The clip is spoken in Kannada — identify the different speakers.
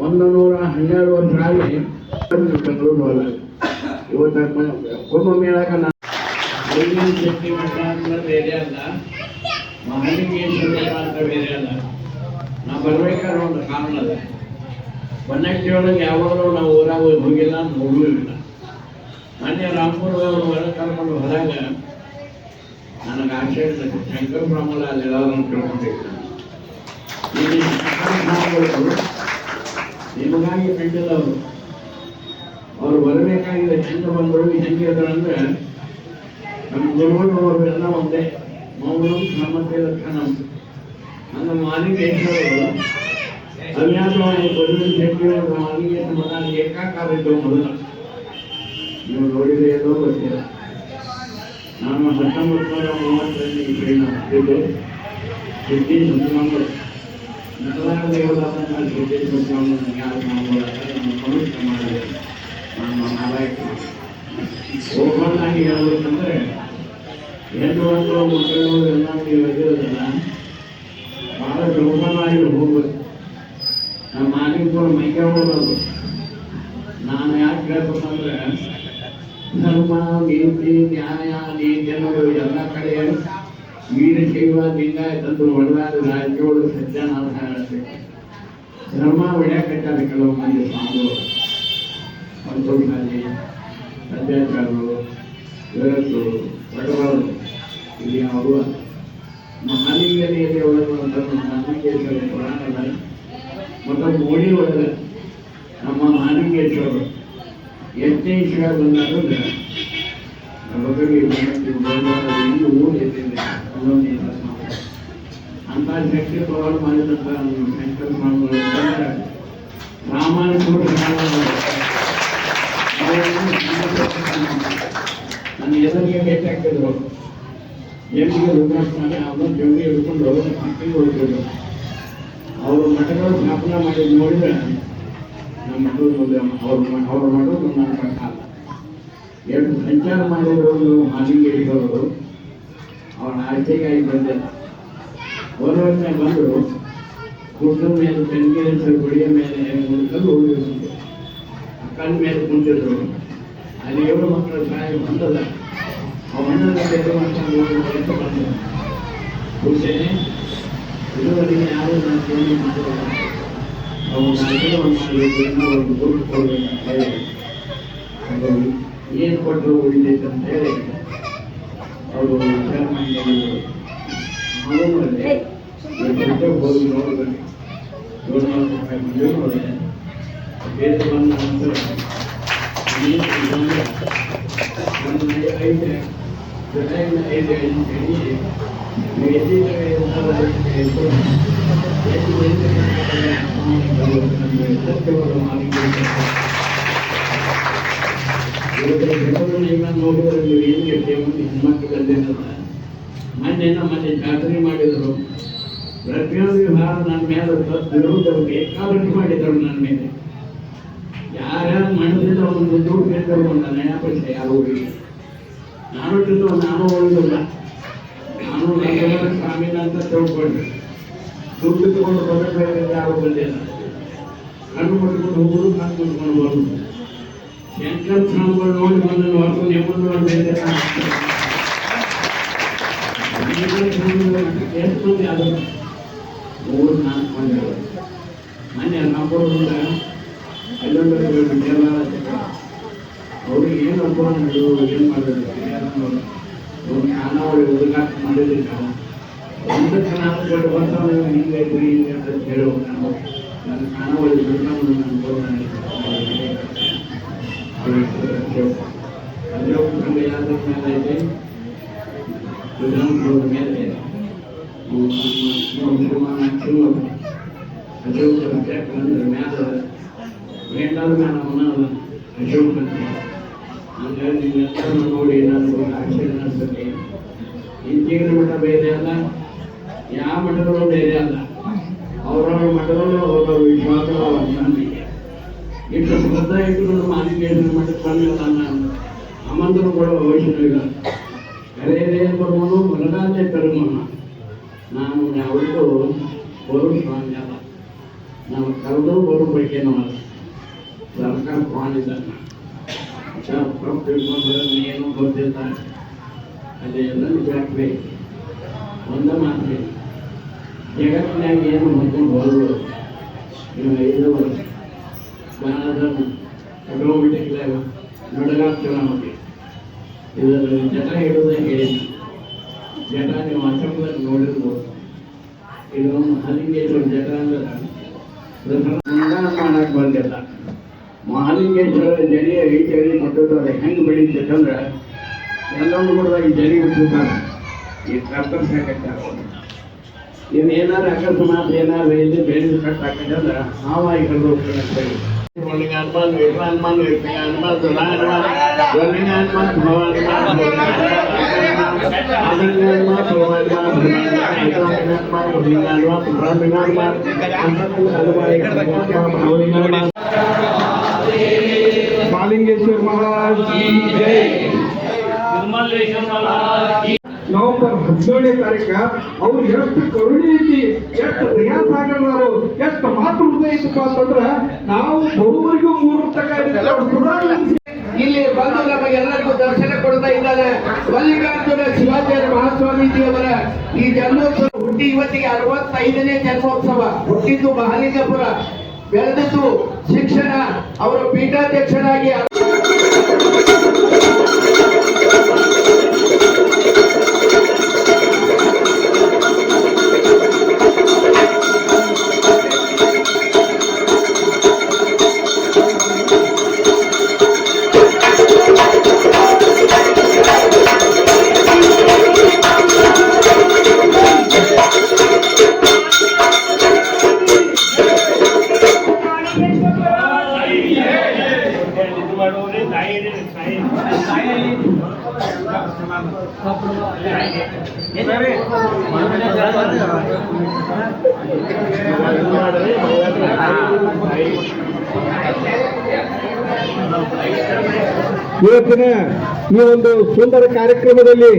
Speaker 1: ಒಂದು ನೂರ ಹನ್ನೆರಡು ವರ್ಷ ಆಗಿ ಬೆಂಗಳೂರು ಹೊಲ ಇವತ್ತು ಕುಂಭಮೇಳಕ ನಾನು ಶಕ್ತಿ ಮಠ ಅಲ್ಲ. ಮಠ ಅಂತ ಬೇರೆ ಅಲ್ಲ. ನಾ ಒಂದು ಕಾರಣ ಅದ. ಬನ್ನಟ್ಟಿ ಒಳಗೆ ಯಾವಾಗಲೂ ನಾವು ಊರಾಗ ಹೋಗಿಲ್ಲ ನೋಡಲೂ ಇಲ್ಲ. ಮೊನ್ನೆ ರಾಮಪುರದವರು ಹೊರ ಕರ್ಕೊಂಡು ಹೋದಾಗ ನನಗೆ ಇರ್ತದೆ ಶಂಕರ ಬ್ರಹ್ಮಲ ಅಲ್ಲಿ ಎಲ್ಲರೂ ಮಹಾನುಭಾವರು ನಿಮಗಾಗಿ ಕಂಡಿಲ್ಲ ಅವರು. ಅವ್ರು ಬರಬೇಕಾಗಿದೆ ಹೆಂಗೆ ಬಂದರು ಹೆಂಗೆ ಅಂದ್ರೆ ನಮ್ಮ ಗುರುಗಳು ಎಲ್ಲ ಒಂದೇ. ಮೌನ ನಮ್ಮತ್ತೆ ಲಕ್ಷಣ ನಮ್ಮ ಮಾಲಿಂಗೇಶ್ವರರು ಅಜ್ಞಾತವಾಗಿ ಕೊಡುವಿನ ಶಕ್ತಿಯವರು ಮಾಲಿಂಗೇಶ್ವರ ಮನ ಏಕಾಕಾರ ಇದ್ದವು ಮೊದಲು. ನೀವು ನೋಡಿದ್ರೆ ಏನೋ ಗೊತ್ತಿಲ್ಲ. ನಾನು ಹತ್ತೊಂಬತ್ತು ನೂರ ಮೂವತ್ತರಲ್ಲಿ ಆಗ್ತಿದ್ದು ಸಿದ್ಧಿ ಸುತ್ತಮಂಗಲ ಸಿದ್ಧಿ ಸುತ್ತಮಂಗಲ ಯಾರು ಮಾಡಬೇಕು ನಮ್ಮ ಹೇಳ್ಬೇಕಂದ್ರೆ ಹೆಣ್ಣು ಮಕ್ಕಳು ಮಕ್ಕಳು ಎಲ್ಲ ನೀವು ಇರೋದಲ್ಲ ಭಾಳ ಓಪನ್ನಾಗಿ ಹೋಗ್ಬೇಕು ನಮ್ಮ ಮಾಲಿಕರು ಮೈಕೆ ಹೋಗೋದು ನಾನು ಯಾಕೆ ಹೇಳ್ಬೇಕಂದ್ರೆ ಧರ್ಮ, ನೀತಿ, ನ್ಯಾಯ, ನೀತಿ ಎಲ್ಲ ಕಡೆ ವೀರಶೈವ ಲಿಂಗಾಯತ ಅಂತ ಒಳಗಾದ ರಾಜ್ಯಗಳು ಸಜ್ಜನಾಥ ಹೇಳ್ತೇವೆ ಧರ್ಮ ಹೊಡ್ಯಾಕಟ್ಟಾರೆ ಕೆಲವು ಮಂದಿ ಸ್ವಾಮಿಗಳು ಸಂತೋಷಾಲಿ ಅತ್ಯಾಚಾರರು ಇವರದ್ದು ಬಡವರು. ಇಲ್ಲಿ ಅವರು ಮಹಾಲಿಂಗನೆಯಲ್ಲಿ ಒಳಗೆ ಮಹಾಲಿಂಗೇಶ್ವರ ಪುರಾಣದ ಮತ್ತು ಮೋಡಿ ಒಳಗೆ ನಮ್ಮ ಮಹಾಲಿಂಗೇಶ್ವರರು. ಎಷ್ಟೇ ಇಷ್ಟ ಬಂದಾಗ ಬಗ್ಗೆ ಇನ್ನೂ ಊರಿದ್ದೇನೆ ಅಲ್ಲೊಂದು ಅಂತ ಶಕ್ತಿ ಪ್ರವಾಹ ಮಾಡಿದಂಥ ರಾಮಾಯಣ ನನ್ನ ಎದುರಿಗೆ ಭೇಟಿ ಹಾಕಿದ್ರು ಎಲ್ಲಿಗೆ ರುದ್ರಸ್ವಾಮಿ ಅವನು ಜಂಗಿ ಹಿಡ್ಕೊಂಡು ಮಕ್ಕಳಿಗೆ ಹೋಗ್ತಿದ್ರು. ಅವರು ಮಠಗಳು ಸ್ಥಾಪನೆ ಮಾಡಿ ನೋಡಿದ್ರೆ ನಮ್ಮ ಅವ್ರು ಅವ್ರು ಮಾಡೋದು ನನ್ನ ಪ್ರಕಾರ ಎರಡು ಸಂಚಾರ ಮಾಡಿರೋದು ಮಾಲಿಂಗೇಶ್ವರರು ಅವರ ಆಚೆಗಾಗಿ ಬಂದಿಲ್ಲ ಹೊರವನ್ನೇ ಬಂದರು ಗುಡ್ಡ ಮೇಲೆ ತೆಂಗಿನ ಗುಡಿಯ ಮೇಲೆ ಹೋಗಿದ್ರು ಅಕ್ಕನ ಮೇಲೆ ಕುಂತಿದ್ರು. ಅಲ್ಲಿ ಏಳು ಮಕ್ಕಳ ತಾಯಿ ಬಂದದ. ಮಾಡ್ಕೊಂಡು ಬಂದ ಹುಸೇನೆ ಇದುವರೆಗೆ ಯಾರು ನಾನು ಫೋನ್ ಮಾಡಿಲ್ಲ ಅವನು ಒಂದು ಮಾಡಬೇಕು ಇನ್ನೂ ಒಂದು ದುಡ್ಡು ಕೊಡಬೇಕು ಅಂತ ಹೇಳಿ. ಏನು ಕೊಟ್ಟರು ಉಳಿದೈತೆ ಅಂತ ಹೇಳಿ. ಅವರು ವಿಚಾರ ಮಾಡಿದ್ರು. ಅವರಲ್ಲಿ ದುಡ್ಡು ಹೋಗಿ ನೋಡ್ಬೇಕು ಏಳು ನಾಲ್ಕು ರೂಪಾಯಿ ಮಂಜೂರು ಮಾಡಿದೆ ಬೇರೆ ಬಂದ ನಂತರ ನೀರು ಬಂದು ಒಂದು ಐದು ಜುಲೈನ ಐದು ಐದು ಹೇಳಿ ಮೊನ್ನೆ ಮತ್ತೆ ಜಾತ್ರೆ ಮಾಡಿದರು. ಪ್ರತಿಯೊಂದು ವಿಭಾಗ ನನ್ನ ಮೇಲೆ ವಿರೋಧರು ಬೇಕಾಬಿಟ್ಟು ಮಾಡಿದರು ನನ್ನ ಮೇಲೆ. ಯಾರ್ಯಾರು ಮನದಿಂದ ಒಂದು ದುಡ್ಡು ಬೇಕಾದ್ರು ಅಂತ ನಯ ಪೈಸೆ ಯಾರು ಇಲ್ಲ. ನಾನು ತಿಂದು ನಾನು ಹೋಗಿಲ್ಲ ನಾನು ರಂಗಮನ ಸ್ವಾಮಿನ ಅಂತ ತಿಳ್ಕೊಂಡೆ. ದುಡ್ಡು ತಗೊಂಡು ಬರಬೇಕು ಯಾರು ಬಂದಿಲ್ಲ. ಕಣ್ಣು ಮುಟ್ಕೊಂಡು ಹೋಗುದು ಕಣ್ಣು ಮುಟ್ಕೊಂಡು ಬರುದು ಶಂಕರ್ ಸ್ವಾಮಿಗಳು ನೋಡಿ ಬಂದು ನೋಡ್ಕೊಂಡು ನಿಮ್ಮನ್ನು ನೋಡಿ ಬೇರೆ ಎಷ್ಟು ಆದರು ಮೂರು ನಾಲ್ಕು ವಿದ್ಯಾಲಯ ಅವ್ರಿಗೆ ಏನು ನಡೆಯುವುದು ಏನು ಮಾಡಬೇಕು ಖಾನಾವಳಿ ಉದ್ಘಾಟ ಮಾಡಿದ್ದಿಲ್ಲ ಒಂದು ಖಾನಾವಳಿ ಬರ್ತಾವೆ ಹಿಂಗೆ ಅಂತ ಹೇಳುವ ನಾನು ನನ್ನ ಖಾನಾವಳಿ ಬಿಡ್ಕೊಂಡು ನಾನು ಅಜೋಗ ಯಾವ್ದ್ರ ಮೇಲೆ ಐತೆ ವಿಧಾನಸೌಧ ಮೇಲೆ ಅಜೋಗ ಅಂದ್ರೆ ಮ್ಯಾಲ ವೇಂಡಾದ ಮ್ಯಾಲ ಅವನ ಅಶೋಕ್ ಹಂಗಾಗಿ ನೀವೆಲ್ಲರನ್ನು ನೋಡಿ ನಾನು ಅನಿಸ್ತದೆ ಇಂಚಿನ ಮಠ ಬೇರೆ ಅಲ್ಲ ಯಾವ ಮಠಗಳು ಬೇರೆ ಅಲ್ಲ ಅವರವ್ರ ಮಠಗಳು ಅವರವ್ರ ಅವರ ನಂಬಿಕೆ ಇಷ್ಟು ಶ್ರದ್ಧಾ ಇಟ್ಟುಕೊಂಡು ಮಾಲಿಕೇಶ್ವರ ಮಠಕ್ಕೆ ಬಂದಿಲ್ಲ ನಾನು ಕೂಡ ಅವಶ್ಯವಿಲ್ಲ ಕರೆಯದೇ ಪರಮನು ಬರಗಾದೆ ತರುವನು ನಾನು ಯಾವತ್ತೂ ಬರು ಸ್ವಾಮಿ ಅಲ್ಲ ನಾವು ಕರೆದು ಬರು ಬಗ್ಗೆ ನಾವು ಸರ್ಕಾರ ಮಾಡಿದ್ದಾನೆ ಏನು ಗೊತ್ತಿಲ್ಲ ಅದೆಲ್ಲ ಜಾಕ್ಬೇಕು ಒಂದ ಮಾತ್ರ ಜಗತ್ತಿನಾಗ ಏನು ಹೊಂದ್ಕೊಂಡು ಬರಲು ನೀವು ಐದು ಜ್ಞಾನದ ಕಿಲೋಮೀಟರ್ ನಡಗಾಗ್ತೀವಿ ನಮಗೆ ಇದರ ಜನ ಹೇಳುವುದಕ್ಕೆ ಜನ ನೀವು ಅಸಂಬ್ಲಲ್ಲಿ ನೋಡಿರ್ಬೋದು. ಇದು ಮಹಾಲಿಂಗೇಶ್ವರ ಜಟ ಅಂದ್ರೆ ನಿಧಾನ ಮಾಡಕ್ ಬಂದಿಲ್ಲ. ಮಹಾಲಿಂಗೇಶ್ವರ ಜನಿಯ ರೀತಿಯಲ್ಲಿ ಜಡಿ ಕೊಟ್ಟಿದ್ದಾರೆ ಹೆಂಗೆ ಅಂದ್ರೆ ಎಲ್ಲೊಂದು ಕೂಡ ಈ ಜಡಿ ಬಿಟ್ಟಿರ್ತಾರೆ ಈ ಕತ್ತರಿಸಾಕತ್ತಾರ ಇನ್ನು ಏನಾರು ಅಕಸ್ಮಾತ್ ಏನಾರು ಇಲ್ಲಿ ಬೇರೆ ಕಟ್ ಹಾಕಿದ್ರೆ ಹಾವಾಗಿ ಕಳೆದು ಹೋಗ್ತಾರೆ
Speaker 2: Holdingan man, Maharaj Maharaj November ಹದಿನೇಳನೇ ತಾರೀಕ ಅವ್ರು ಎಷ್ಟು ಕರುಣೆ ಐತಿ ಎಷ್ಟು ಆಗಲ್ಲ ಎಷ್ಟು ಮಾತು ಹೃದಯ ಐತಪ್ಪ ಅಂತಂದ್ರ ನಾವು ಬಡವರಿಗೂ ಮೂರು
Speaker 3: ಇಲ್ಲಿ ಬಂದು ನಮಗೆಲ್ಲರಿಗೂ ದರ್ಶನ ಕೊಡ್ತಾ ಇದ್ದಾರೆ. ಮಲ್ಲಿಕಾರ್ಜುನ ಶಿವಾಚಾರ್ಯ ಮಹಾಸ್ವಾಮೀಜಿಯವರ ಈ ಜನ್ಮೋತ್ಸವ ಹುಟ್ಟಿ ಇವತ್ತಿಗೆ ಅರವತ್ತೈದನೇ ಜನ್ಮೋತ್ಸವ ಹುಟ್ಟಿದ್ದು ಮಹಾಲಿಂಗಪುರ. ಬೆಳೆದಿದ್ದು ಶಿಕ್ಷಣ, ಅವರ ಪೀಠಾಧ್ಯಕ್ಷರಾಗಿ
Speaker 2: ಇವತ್ತಿನ ಈ ಒಂದು ಸುಂದರ ಕಾರ್ಯಕ್ರಮದಲ್ಲಿ